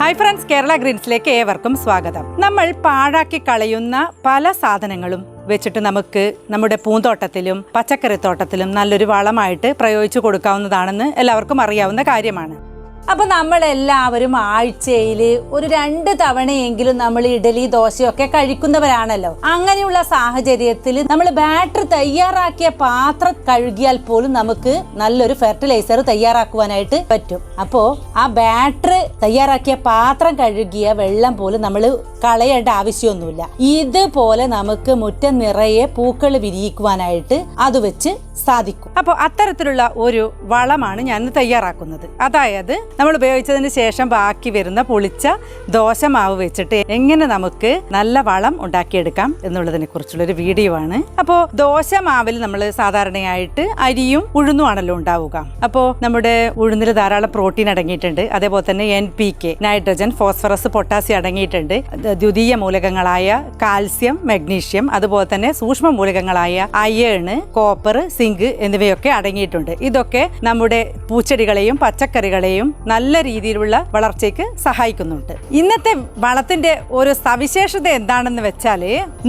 Hi friends Kerala ഗ്രീൻസിലേക്ക് ഏവർക്കും സ്വാഗതം. നമ്മൾ പാഴാക്കി കളയുന്ന പല സാധനങ്ങളും വെച്ചിട്ട് നമുക്ക് നമ്മുടെ പൂന്തോട്ടത്തിലും പച്ചക്കറിത്തോട്ടത്തിലും നല്ലൊരു വളമായിട്ട് പ്രയോഗിച്ചു കൊടുക്കാവുന്നതാണെന്ന് എല്ലാവർക്കും അറിയാവുന്ന കാര്യമാണ്. അപ്പൊ നമ്മളെല്ലാവരും ആഴ്ചയിൽ ഒരു രണ്ട് തവണയെങ്കിലും നമ്മൾ ഇഡലി ദോശയൊക്കെ കഴിക്കുന്നവരാണല്ലോ. അങ്ങനെയുള്ള സാഹചര്യത്തിൽ നമ്മൾ ബാറ്റർ തയ്യാറാക്കിയ പാത്രം കഴുകിയാൽ പോലും നമുക്ക് നല്ലൊരു ഫെർട്ടിലൈസർ തയ്യാറാക്കുവാനായിട്ട് പറ്റും. അപ്പോ ആ ബാറ്റർ തയ്യാറാക്കിയ പാത്രം കഴുകിയ വെള്ളം പോലും നമ്മൾ കളയേണ്ട ആവശ്യമൊന്നുമില്ല. ഇതുപോലെ നമുക്ക് മുറ്റം നിറയെ പൂക്കൾ വിരിയിക്കുവാനായിട്ട് അത് വെച്ച് സാധിക്കും. അപ്പോൾ അത്തരത്തിലുള്ള ഒരു വളമാണ് ഞാൻ തയ്യാറാക്കുന്നത്. അതായത് നമ്മൾ ഉപയോഗിച്ചതിന് ശേഷം ബാക്കി വരുന്ന പൊളിച്ച ദോശമാവ് വെച്ചിട്ട് എങ്ങനെ നമുക്ക് നല്ല വളം ഉണ്ടാക്കിയെടുക്കാം എന്നുള്ളതിനെ കുറിച്ചുള്ളൊരു വീഡിയോ ആണ്. അപ്പോൾ ദോശമാവിൽ നമ്മൾ സാധാരണയായിട്ട് അരിയും ഉഴുന്നുമാണല്ലോ ഉണ്ടാവുക. അപ്പോൾ നമ്മുടെ ഉഴുന്നിൽ ധാരാളം പ്രോട്ടീൻ അടങ്ങിയിട്ടുണ്ട്. അതേപോലെ തന്നെ N P K nitrogen phosphorus potassium അടങ്ങിയിട്ടുണ്ട്. ദ്വിതീയ മൂലകങ്ങളായ കാൽസ്യം മഗ്നീഷ്യം അതുപോലെ തന്നെ സൂക്ഷ്മ മൂലകങ്ങളായ അയേണ് കോപ്പർ സിങ്ക് എന്നിവയൊക്കെ അടങ്ങിയിട്ടുണ്ട്. ഇതൊക്കെ നമ്മുടെ പൂച്ചെടികളെയും പച്ചക്കറികളെയും നല്ല രീതിയിലുള്ള വളർച്ചയ്ക്ക് സഹായിക്കുന്നുണ്ട്. ഇന്നത്തെ വളത്തിന്റെ ഒരു സവിശേഷത എന്താണെന്ന് വെച്ചാൽ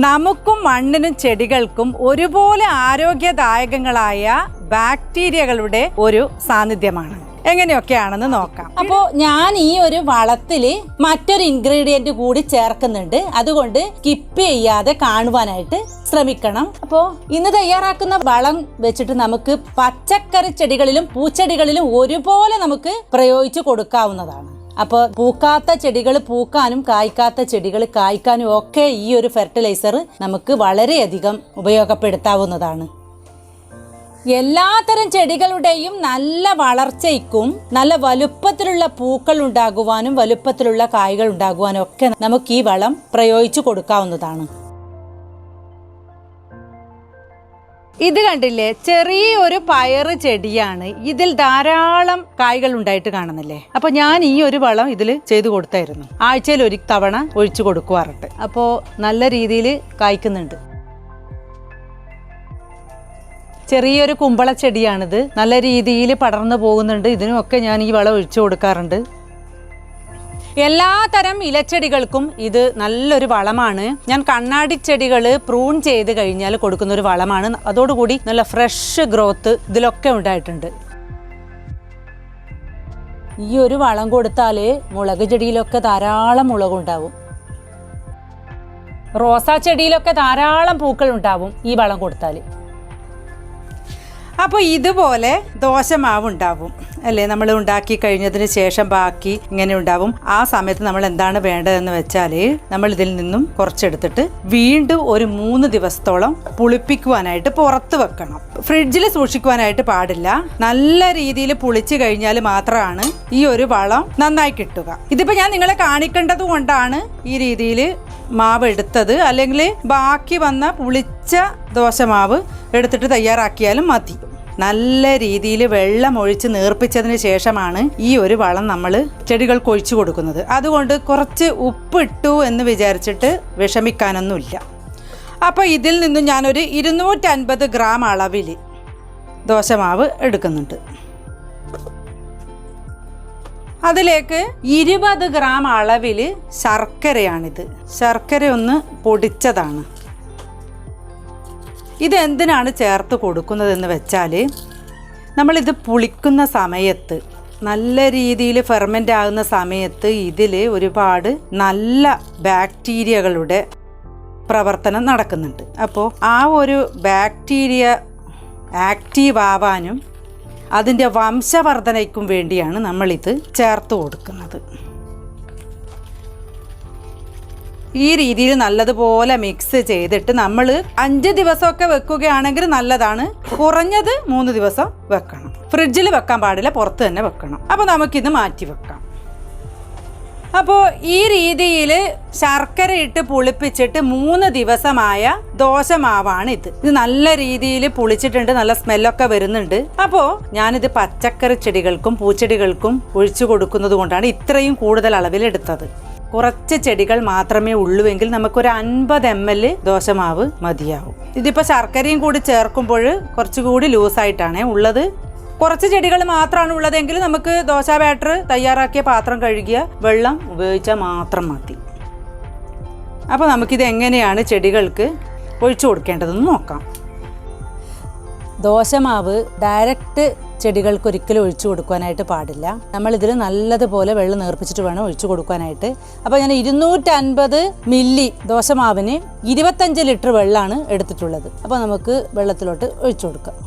നമുക്കും മണ്ണിനും ചെടികൾക്കും ഒരുപോലെ ആരോഗ്യദായകങ്ങളായ ബാക്ടീരിയകളുടെ ഒരു സാന്നിധ്യമാണ്. എങ്ങനെയൊക്കെയാണെന്ന് നോക്കാം. അപ്പോൾ ഞാൻ ഈ ഒരു വളത്തിൽ മറ്റൊരു ഇൻഗ്രീഡിയന്റ് കൂടി ചേർക്കുന്നുണ്ട്. അതുകൊണ്ട് സ്കിപ്പ് ചെയ്യാതെ കാണുവാനായിട്ട് ശ്രമിക്കണം. അപ്പോൾ ഇന്ന് തയ്യാറാക്കുന്ന വളം വെച്ചിട്ട് നമുക്ക് പച്ചക്കറി ചെടികളിലും പൂച്ചെടികളിലും ഒരുപോലെ നമുക്ക് പ്രയോഗിച്ചു കൊടുക്കാവുന്നതാണ്. അപ്പോൾ പൂക്കാത്ത ചെടികൾ പൂക്കാനും കായ്ക്കാത്ത ചെടികൾ കായ്ക്കാനും ഒക്കെ ഈ ഒരു ഫെർട്ടിലൈസർ നമുക്ക് വളരെയധികം ഉപയോഗപ്പെടുത്താവുന്നതാണ്. എല്ലാത്തരം ചെടികളുടെയും നല്ല വളർച്ചയ്ക്കും നല്ല വലുപ്പത്തിലുള്ള പൂക്കൾ ഉണ്ടാകുവാനും വലുപ്പത്തിലുള്ള കായ്കൾ ഉണ്ടാകുവാനും ഒക്കെ നമുക്ക് ഈ വളം പ്രയോഗിച്ചു കൊടുക്കാവുന്നതാണ്. ഇത് കണ്ടില്ലേ? ചെറിയൊരു പയറ് ചെടിയാണ്. ഇതിൽ ധാരാളം കായ്കൾ ഉണ്ടായിട്ട് കാണുന്നില്ലേ? അപ്പൊ ഞാൻ ഈ ഒരു വളം ഇതിൽ ചെയ്തു കൊടുത്തായിരുന്നു. ആഴ്ചയിൽ ഒരു തവണ ഒഴിച്ചു കൊടുക്കുവാറുണ്ട്. അപ്പോൾ നല്ല രീതിയിൽ കായ്ക്കുന്നുണ്ട്. ചെറിയൊരു കുമ്പള ചെടിയാണിത്. നല്ല രീതിയിൽ പടർന്നു പോകുന്നുണ്ട്. ഇതിനുമൊക്കെ ഞാൻ ഈ വളം ഒഴിച്ചു കൊടുക്കാറുണ്ട്. എല്ലാ തരം ഇലച്ചെടികൾക്കും ഇത് നല്ലൊരു വളമാണ്. ഞാൻ കണ്ണാടി ചെടികൾ പ്രൂൺ ചെയ്ത് കഴിഞ്ഞാൽ കൊടുക്കുന്ന ഒരു വളമാണ്. അതോടുകൂടി നല്ല ഫ്രഷ് ഗ്രോത്ത് ഇതിലൊക്കെ ഉണ്ടായിട്ടുണ്ട്. ഈ ഒരു വളം കൊടുത്താൽ മുളക് ചെടിയിലൊക്കെ ധാരാളം മുളകുണ്ടാവും. റോസാ ചെടിയിലൊക്കെ ധാരാളം പൂക്കൾ ഉണ്ടാവും ഈ വളം കൊടുത്താൽ അപ്പോൾ ഇതുപോലെ ദോശമാവ് ഉണ്ടാവും അല്ലേ? നമ്മൾ ഉണ്ടാക്കി കഴിഞ്ഞതിന് ശേഷം ബാക്കി ഇങ്ങനെ ഉണ്ടാവും. ആ സമയത്ത് നമ്മൾ എന്താണ് വേണ്ടതെന്ന് വെച്ചാൽ നമ്മൾ ഇതിൽ നിന്നും കുറച്ചെടുത്തിട്ട് വീണ്ടും ഒരു മൂന്ന് ദിവസത്തോളം പുളിപ്പിക്കുവാനായിട്ട് പുറത്ത് വെക്കണം. ഫ്രിഡ്ജിൽ സൂക്ഷിക്കുവാനായിട്ട് പാടില്ല. നല്ല രീതിയിൽ പുളിച്ചു കഴിഞ്ഞാൽ മാത്രമാണ് ഈ ഒരു വളം നന്നായി കിട്ടുക. ഇതിപ്പോൾ ഞാൻ നിങ്ങളെ കാണിക്കേണ്ടത് കൊണ്ടാണ് ഈ രീതിയിൽ മാവ് എടുത്തത്. അല്ലെങ്കിൽ ബാക്കി വന്ന പുളിച്ച ദോശമാവ് എടുത്തിട്ട് തയ്യാറാക്കിയാലും മതി. നല്ല രീതിയിൽ വെള്ളം ഒഴിച്ച് നേർപ്പിച്ചതിന് ശേഷമാണ് ഈ ഒരു വളം നമ്മൾ ചെടികൾക്ക് ഒഴിച്ചു കൊടുക്കുന്നത്. അതുകൊണ്ട് കുറച്ച് ഉപ്പിട്ടു എന്ന് വിചാരിച്ചിട്ട് വിഷമിക്കാനൊന്നുമില്ല. അപ്പോൾ ഇതിൽ നിന്നും ഞാനൊരു ഇരുന്നൂറ്റൻപത് ഗ്രാം അളവിൽ ദോശമാവ് എടുക്കുന്നുണ്ട്. അതിലേക്ക് ഇരുപത് ഗ്രാം അളവിൽ ശർക്കരയാണിത്. ശർക്കര ഒന്ന് പൊടിച്ചതാണ്. ഇത് എന്തിനാണ് ചേർത്ത് കൊടുക്കുന്നതെന്ന് വെച്ചാൽ നമ്മളിത് പുളിക്കുന്ന സമയത്ത് നല്ല രീതിയിൽ ഫെർമെന്റ് ആകുന്ന സമയത്ത് ഇതിൽ ഒരുപാട് നല്ല ബാക്ടീരിയകളുടെ പ്രവർത്തനം നടക്കുന്നുണ്ട്. അപ്പോൾ ആ ഒരു ബാക്ടീരിയ ആക്റ്റീവ് ആവാനും അതിന്റെ വംശവർധനയ്ക്കും വേണ്ടിയാണ് നമ്മളിത് ചേർത്ത് കൊടുക്കുന്നത്. ഈ രീതിയിൽ നല്ലതുപോലെ മിക്സ് ചെയ്തിട്ട് നമ്മൾ അഞ്ച് ദിവസമൊക്കെ വെക്കുകയാണെങ്കിൽ നല്ലതാണ്. കുറഞ്ഞത് മൂന്ന് ദിവസം വെക്കണം. ഫ്രിഡ്ജിൽ വെക്കാൻ പാടില്ല പുറത്ത് തന്നെ വെക്കണം. അപ്പോൾ നമുക്കിത് മാറ്റി വെക്കാം. അപ്പോൾ ഈ രീതിയിൽ ശർക്കര ഇട്ട് പുളിപ്പിച്ചിട്ട് മൂന്ന് ദിവസമായ ദോശമാവാണ് ഇത് ഇത് നല്ല രീതിയിൽ പുളിച്ചിട്ടുണ്ട് നല്ല സ്മെല്ലൊക്കെ വരുന്നുണ്ട്. അപ്പോൾ ഞാനിത് പച്ചക്കറി ചെടികൾക്കും പൂച്ചെടികൾക്കും ഒഴിച്ചു കൊടുക്കുന്നത് കൊണ്ടാണ് ഇത്രയും കൂടുതൽ അളവിൽ എടുത്തത്. കുറച്ച് ചെടികൾ മാത്രമേ ഉള്ളൂവെങ്കിൽ നമുക്കൊരു അൻപത് എം എൽ ദോശമാവ് മതിയാവും. ഇതിപ്പോൾ ശർക്കരയും കൂടി ചേർക്കുമ്പോൾ കുറച്ചുകൂടി ലൂസായിട്ടാണ് ഉള്ളത്. കുറച്ച് ചെടികൾ മാത്രമാണ് ഉള്ളതെങ്കിൽ നമുക്ക് ദോശ ബാറ്റർ തയ്യാറാക്കിയ പാത്രം കഴുകിയ വെള്ളം ഉപയോഗിച്ചാൽ മാത്രം മതി. അപ്പോൾ നമുക്കിത് എങ്ങനെയാണ് ചെടികൾക്ക് ഒഴിച്ചു കൊടുക്കേണ്ടതെന്ന് നോക്കാം. ദോശമാവ് ഡയറക്റ്റ് ചെടികൾക്ക് ഒരിക്കലും ഒഴിച്ചു കൊടുക്കാനായിട്ട് പാടില്ല. നമ്മളിതിൽ നല്ലതുപോലെ വെള്ളം നേർപ്പിച്ചിട്ട് വേണം ഒഴിച്ചു കൊടുക്കാനായിട്ട് അപ്പോൾ ഞാൻ ഇരുന്നൂറ്റൻപത് മില്ലി ദോശമാവിന് ഇരുപത്തഞ്ച് ലിറ്റർ വെള്ളമാണ് എടുത്തിട്ടുള്ളത്. അപ്പോൾ നമുക്ക് വെള്ളത്തിലോട്ട് ഒഴിച്ചു കൊടുക്കാം.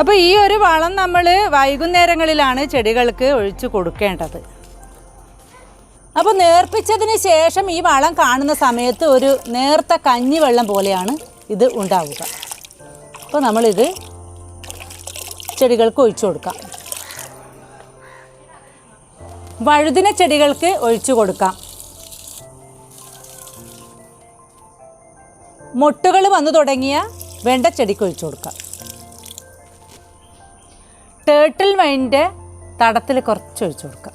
അപ്പോൾ ഈ ഒരു വളം നമ്മൾ വൈകുന്നേരങ്ങളിലാണ് ചെടികൾക്ക് ഒഴിച്ചു കൊടുക്കേണ്ടത്. അപ്പോൾ നേർപ്പിച്ചതിന് ശേഷം ഈ വളം കാണുന്ന സമയത്ത് ഒരു നേർത്ത കഞ്ഞി വെള്ളം പോലെയാണ് ഇത് ഉണ്ടാവുക. അപ്പോൾ നമ്മളിത് ചെടികൾക്ക് ഒഴിച്ചു കൊടുക്കാം. വഴുതിന ചെടികൾക്ക് ഒഴിച്ചു കൊടുക്കാം. മൊട്ടുകൾ വന്നു തുടങ്ങിയ വെണ്ട ചെടിക്ക് ഒഴിച്ചു കൊടുക്കാം. ടേട്ടിൽ വൈന്റെ തടത്തിൽ കുറച്ച് ഒഴിച്ചു കൊടുക്കാം.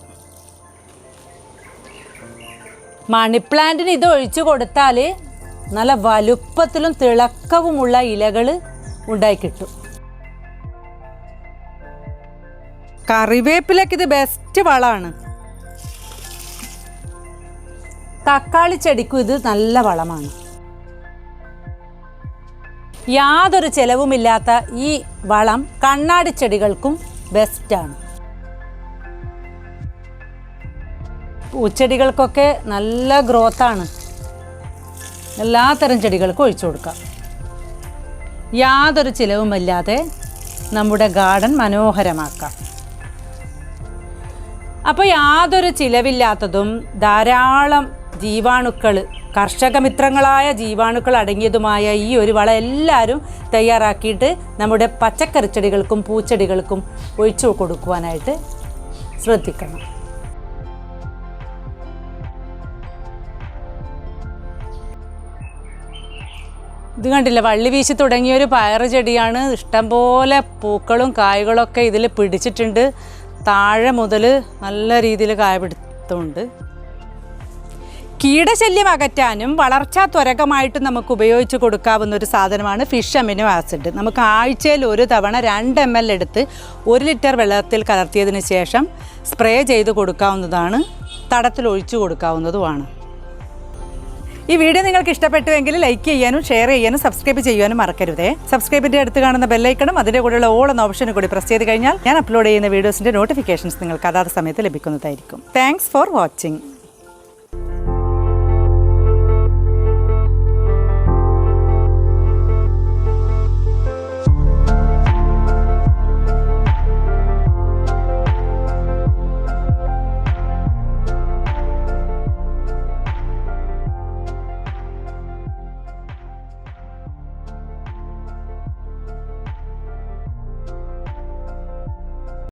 മണി പ്ലാന്റിന് ഇത് ഒഴിച്ചു കൊടുത്താൽ നല്ല വലുപ്പത്തിലും തിളക്കവുമുള്ള ഇലകൾ ഉണ്ടായി കിട്ടും. കറിവേപ്പിലേക്ക് ഇത് ബെസ്റ്റ് വളമാണ്. തക്കാളി ചെടിക്കും ഇത് നല്ല വളമാണ്. യാതൊരു ചെലവുമില്ലാത്ത ഈ വളം കണ്ണാടി ചെടികൾക്കും ബെസ്റ്റാണ് പൂച്ചെടികൾക്കൊക്കെ നല്ല ഗ്രോത്താണ്. എല്ലാ തരം ചെടികൾക്കും ഒഴിച്ചു കൊടുക്കാം. യാതൊരു ചിലവുമില്ലാതെ നമ്മുടെ ഗാർഡൻ മനോഹരമാക്കാം. അപ്പോൾ യാതൊരു ചിലവില്ലാത്തതും ധാരാളം ജീവാണുക്കൾ കർഷക മിത്രങ്ങളായ ജീവാണുക്കൾ അടങ്ങിയതുമായ ഈ ഒരു വള എല്ലാവരും തയ്യാറാക്കിയിട്ട് നമ്മുടെ പച്ചക്കറി ചെടികൾക്കും പൂച്ചെടികൾക്കും ഒഴിച്ചു കൊടുക്കുവാനായിട്ട് ശ്രദ്ധിക്കണം. ഇത് കണ്ടില്ല വള്ളി വീശി തുടങ്ങിയ ഒരു പയറ് ചെടിയാണ്. ഇഷ്ടംപോലെ പൂക്കളും കായ്കളൊക്കെ ഇതിൽ പിടിച്ചിട്ടുണ്ട്. താഴെ മുതൽ നല്ല രീതിയിൽ കായ പിടുത്തമുണ്ട്. കീടശല്യം അകറ്റാനും വളർച്ചാ ത്വരകമായിട്ട് നമുക്ക് ഉപയോഗിച്ച് കൊടുക്കാവുന്ന ഒരു സാധനമാണ് ഫിഷ് അമിനോ ആസിഡ്. നമുക്ക് ആഴ്ചയിൽ ഒരു തവണ രണ്ട് എം എൽ എടുത്ത് ഒരു ലിറ്റർ വെള്ളത്തിൽ കലർത്തിയതിന് ശേഷം സ്പ്രേ ചെയ്ത് കൊടുക്കാവുന്നതാണ് തടത്തിൽ ഒഴിച്ചു കൊടുക്കാവുന്നതുമാണ്. ഈ വീഡിയോ നിങ്ങൾക്ക് ഇഷ്ടപ്പെട്ടുവെങ്കിൽ ലൈക്ക് ചെയ്യാനും ഷെയർ ചെയ്യാനും സബ്സ്ക്രൈബ് ചെയ്യാനും മറക്കരുതേ. സബ്സ്ക്രൈബിന്റെ അടുത്ത് കാണുന്ന ബെല്ലൈക്കണം അതിന്റെ കൂടെയുള്ള ഓൾ എന്ന ഓപ്ഷനും കൂടി പ്രസ് ചെയ്ത് കഴിഞ്ഞാൽ ഞാൻ അപ്ലോഡ് ചെയ്യുന്ന വീഡിയോസിന്റെ നോട്ടിഫിക്കേഷൻസ് നിങ്ങൾക്ക് അതാത് സമയത്ത് ലഭിക്കുന്നതായിരിക്കും. Thanks for watching